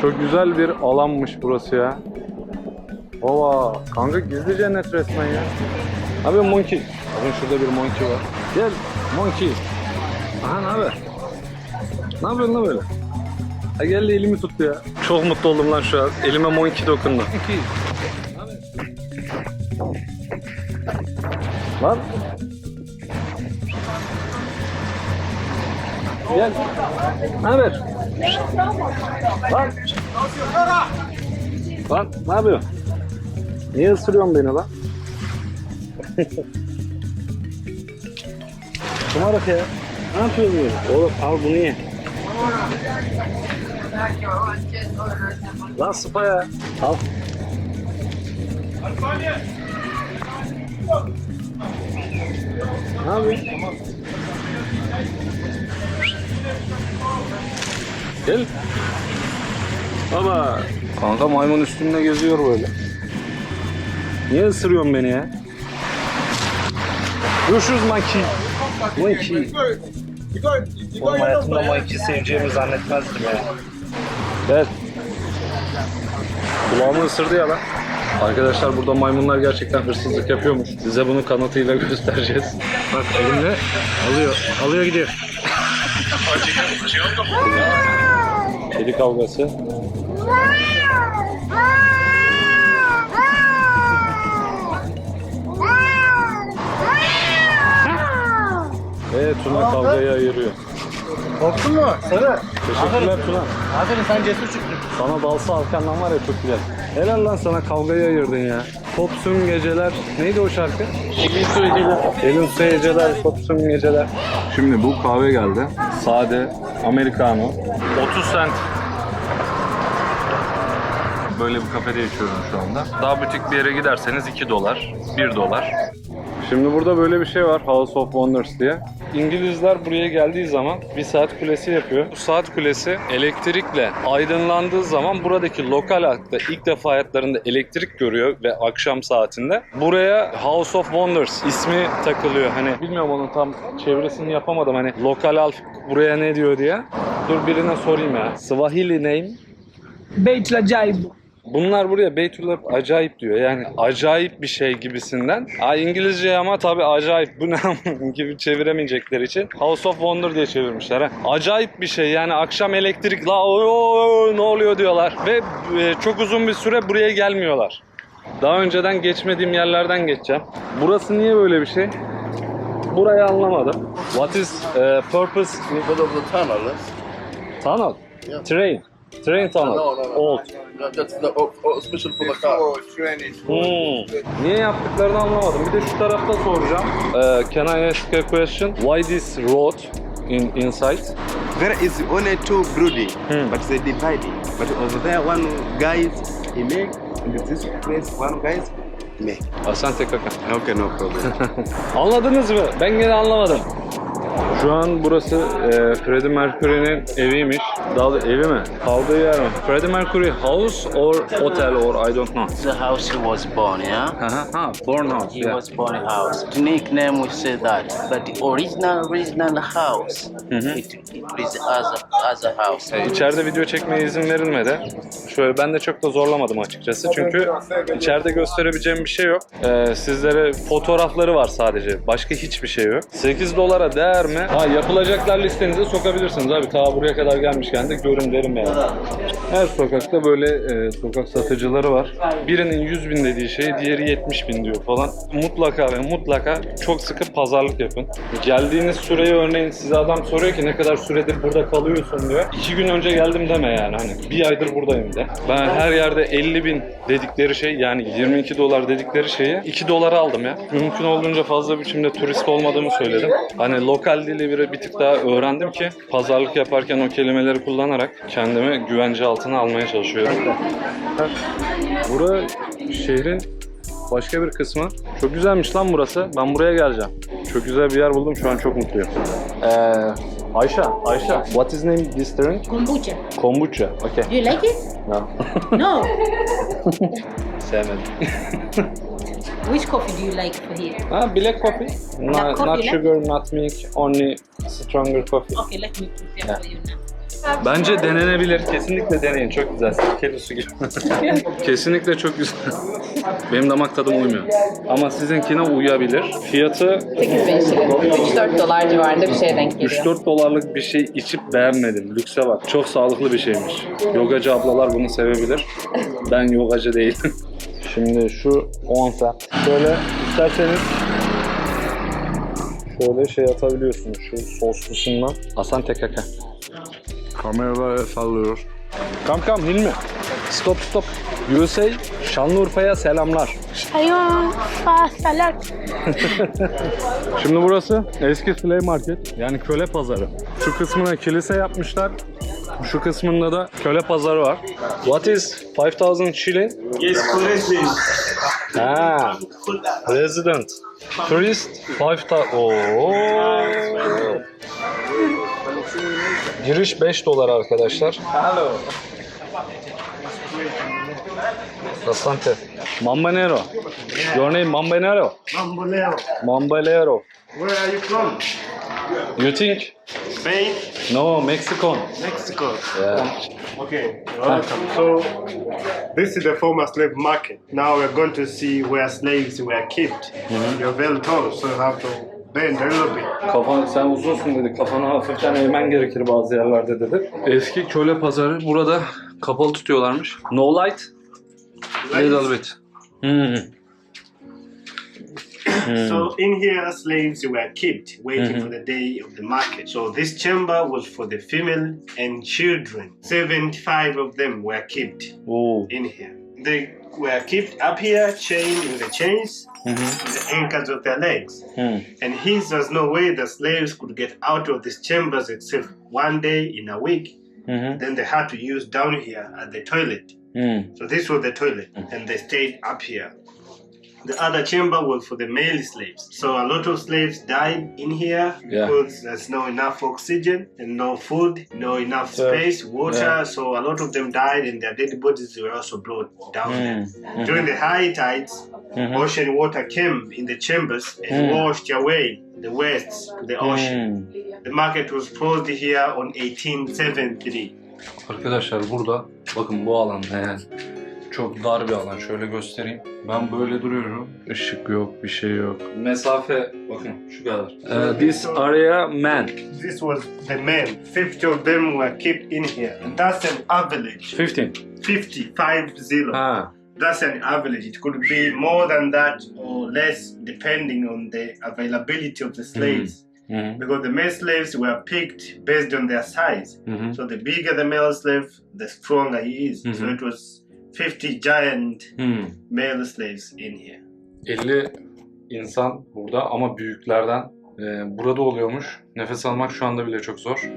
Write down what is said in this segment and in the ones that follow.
Çok güzel bir alanmış burası ya. Ova kanka gizli cennet resmen ya. Abi monkey. Bakın şurada bir monkey var. Gel monkey. Aha ne haber? Ne yapıyorsun lan böyle? Ha geldi elimi tuttu ya. Çok mutlu oldum lan şu an. Elime monkey dokundu. Lan. Gel. Ne haber? Lan. Lan ne yapıyorsun? Niye ısırıyorsun beni lan? Şımarık ya. Ne yapıyorsun böyle? Oğlum al bunu ye. Lan sıpa ya. Al. Ne yapıyorsun? Gel. Baba. Kanka maymun üstünde geziyor böyle. Niye ısırıyorsun beni ya? Görüşürüz monkey. Monkey. Oğlum hayatımda monkey seveceğimi zannetmezdim ya. Gel. Kulağımı ısırdı ya lan. Arkadaşlar burada maymunlar gerçekten hırsızlık yapıyormuş. Size bunu kanıtıyla göstereceğiz. Bak elimle alıyor. Alıyor gidiyor. Kedi kavgası. Ve Tuna kavgayı ayırıyor. Korktun mu? Sarı. Teşekkürler Tuna. Aferin sen cesur çıktın. Sana balsa arkandan var ya çok güzel. Helal lan sana kavgayı ayırdın ya. Popsun geceler. Neydi o şarkı? Elin söylediler. Elin su geceler, popsun geceler. Şimdi bu kahve geldi. Sade, americano. 30 cent. Böyle bir kafede içiyorum şu anda. Daha butik bir yere giderseniz 2 dolar, 1 dolar. Şimdi burada böyle bir şey var House of Wonders diye. İngilizler buraya geldiği zaman bir saat kulesi yapıyor. Bu saat kulesi elektrikle aydınlandığı zaman buradaki lokal halkta ilk defa hayatlarında elektrik görüyor ve akşam saatinde buraya House of Wonders ismi takılıyor. Hani bilmiyorum onun tam çevresini yapamadım hani lokal halk buraya ne diyor diye. Dur birine sorayım ya. Swahili name Beit Lacayb. Bunlar buraya Beytullah acayip diyor. Yani acayip bir şey gibisinden. Ha, İngilizce ama tabii acayip bu ne gibi çeviremeyecekleri için House of Wonder diye çevirmişler. Ha. Acayip bir şey yani akşam elektrik la ne oluyor diyorlar. Ve e, çok uzun bir süre buraya gelmiyorlar. Daha önceden geçmediğim yerlerden geçeceğim. Burası niye böyle bir şey? Burayı anlamadım. What is uh, purpose of the tunnel. tunnel? Train. Train tunnel. No, no, no. Old. That's the special for the car. Hmm. Niye yaptıklarını anlamadım. Bir de şu tarafta soracağım. Ee, can I ask a question? Why this road in inside? There is only two brooding, Hmm. but they dividing. But over there, one guy he make, and this place one guy make. Asante kaka. Okay, no problem. Anladınız mı? Ben gene anlamadım. Şu an burası e, Freddie Mercury'nin eviymiş. Daha da evi mi? Kaldığı yer mi? Freddie Mercury house or hotel or I don't know. the house he was born, yeah? Ha ha, born house. He Yeah. was born in house. The nickname we say that, but the original original house, it, it is as a, as a house. E, İçeride video çekmeye izin verilmedi. Şöyle ben de çok da zorlamadım açıkçası. Çünkü içeride gösterebileceğim bir şey yok. E, sizlere fotoğrafları var sadece. Başka hiçbir şey yok. 8 dolara değer mi? Ha yapılacaklar listenize sokabilirsiniz abi. Ta buraya kadar gelmişken de görün yani. Her sokakta böyle e, sokak satıcıları var. Birinin 100 bin dediği şey diğeri 70 bin diyor falan. Mutlaka ve mutlaka çok sıkı pazarlık yapın. Geldiğiniz süreyi örneğin size adam soruyor ki ne kadar süredir burada kalıyorsun diyor. İki gün önce geldim deme yani hani bir aydır buradayım de. Ben her yerde 50 bin dedikleri şey yani 22 dolar dedikleri şeyi 2 dolara aldım ya. Mümkün olduğunca fazla biçimde turist olmadığımı söyledim. Hani lokal dili bir, bir tık daha öğrendim ki pazarlık yaparken o kelimeleri kullanarak kendimi güvence altına almaya çalışıyorum. Bura şehrin başka bir kısmı. Çok güzelmiş lan burası. Ben buraya geleceğim. Çok güzel bir yer buldum. Şu an çok mutluyum. Ee, Ayşe, Ayşe. What is name this drink? Kombucha. Kombucha. Okay. Do you like it? No. No. Sevmedim. Which coffee do you like for here? ha, black coffee. Not, coffee, not no? sugar, not milk. Only stronger coffee. Okay, let me prepare for you now. Bence denenebilir. Kesinlikle deneyin. Çok güzel. Sirkeli su gibi. Kesinlikle çok güzel. Benim damak tadım uymuyor. Ama sizinkine uyabilir. Fiyatı 8 bin şilin. 3-4 dolar civarında bir şeye denk geliyor. 3-4 dolarlık bir şey içip beğenmedim. Lükse bak. Çok sağlıklı bir şeymiş. Yogacı ablalar bunu sevebilir. Ben yogacı değilim. Şimdi şu 10 cent. Şöyle isterseniz şöyle şey atabiliyorsunuz şu soslusundan. Hasan tekeke. Kameraya sallıyor. Kam kam Hilmi. Stop stop. USA Şanlıurfa'ya selamlar. Ayun, salat. Şimdi burası eski slave market yani köle pazarı. Şu kısmına kilise yapmışlar. Şu kısmında da köle pazarı var. What is 5000 shilling? Yes, correctly. Ha, resident. Tourist 5000. Oo. Giriş 5 dolar arkadaşlar. Hello. Bastante. Mambanero. Your name Mambanero? Mamboleo. Mambalero. Where are you from? You think? Spain, No, Mexican. Mexico. Yeah. Okay, welcome. So, this is the former slave market. Now we're going to see where slaves were kept. You're very tall, so you have to a little bit. Kafan, sen uzunsun dedi. Kafanı hafiften eğmen gerekir bazı yerlerde dedi. Eski köle pazarı burada kapalı tutuyorlarmış. No light? Little bit. Hmm. So in here, slaves were kept, waiting for the day of the market. So this chamber was for the female and children. Seventy-five of them were kept Oo. in here. They were kept up here, chained with the chains, with the anchors of their legs. Hmm. And hence there's no way the slaves could get out of these chambers except one day in a week. Hı. Then they had to use down here at the toilet. Hmm. So this was the toilet, and they stayed up here. The other chamber was for the male slaves. So a lot of slaves died in here Yeah. because there's no enough oxygen and no food, no enough So, space, water. yeah. So a lot of them died, and their dead bodies were also brought down there. Mhm. During the high tides, Mhm. ocean water came in the chambers and Mm. washed away the wastes to the ocean. Hmm. The market was closed here on 1873. Arkadaşlar burada bakın bu alan yani çok dar bir alan. Şöyle göstereyim. Ben böyle duruyorum. Işık yok, bir şey yok. Mesafe bakın şu kadar. Ee, this area man. This was the men. 50 of them were kept in here. And that's an average. 15. 50, 50. Ha. That's an average. It could be more than that or less depending on the availability of the slaves. Hı hı. Because the male slaves were picked based on their size. Hı. So the bigger the male slave, the stronger he is. So Mhm. it was 50 giant Hmm. male slaves in here. 50 insan burada ama büyüklerden e, burada oluyormuş. Nefes almak şu anda bile çok zor.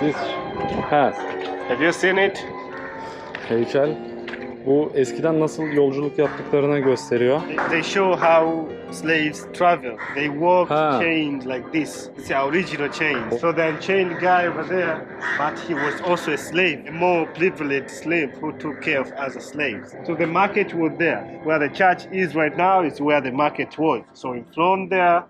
This has Have you seen it? heykel. Bu eskiden nasıl yolculuk gösteriyor. They show how slaves travel. They walk chained like this. It's the original chain. So the unchained guy over there, but he was also a slave, a more privileged slave who took care of other slaves. So the market was there. Where the church is right now is where the market was. So in front there,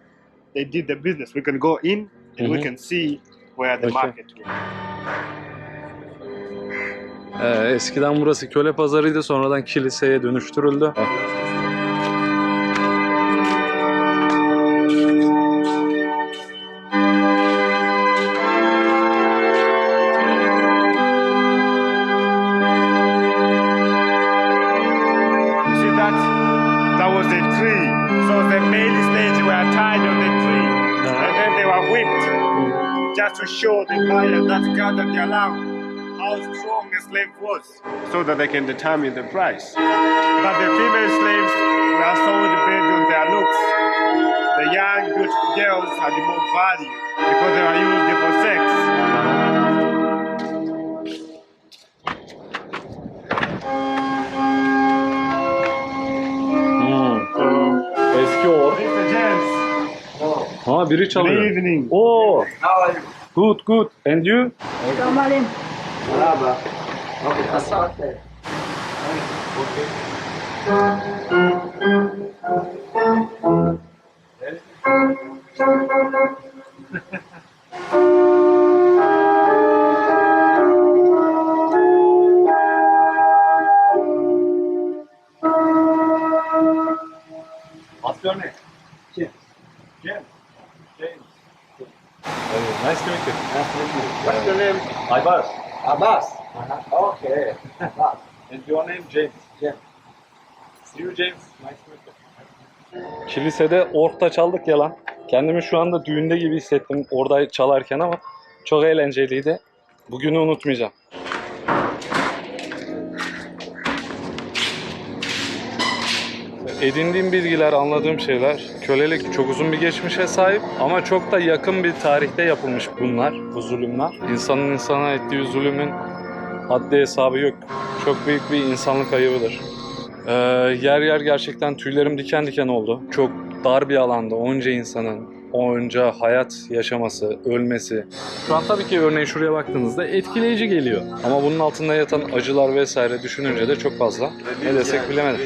they did the business. We can go in and we Mhm. can see where the Okay. market was. Ee, eskiden burası köle pazarıydı sonradan kiliseye dönüştürüldü. That? That was a tree. So the male slaves were tied on the tree. And then they were whipped. Just to show the buyer that gathered around how strong a slave was. So that they can determine the price. But the female slaves were sold based on their looks. The young, beautiful girls had more value because they were used for sex. Hmm. Eski or. Mr. James, Ha biri good çalıyor. evening. Oo. Good good. And you? Kamalim. Braba. Vamos passar até. Ok. É? James. See you James. Nice. Kilisede orkta çaldık ya lan. Kendimi şu anda düğünde gibi hissettim orada çalarken ama çok eğlenceliydi. Bugünü unutmayacağım. Edindiğim bilgiler, anladığım şeyler, kölelik çok uzun bir geçmişe sahip ama çok da yakın bir tarihte yapılmış bunlar, bu zulümler. İnsanın insana ettiği zulümün haddi hesabı yok. Çok büyük bir insanlık ayıbıdır. Ee, yer yer gerçekten tüylerim diken diken oldu. Çok dar bir alanda onca insanın onca hayat yaşaması, ölmesi. Şu an tabii ki örneğin şuraya baktığınızda etkileyici geliyor. Ama bunun altında yatan acılar vesaire düşününce de çok fazla. Ne desek bilemedim.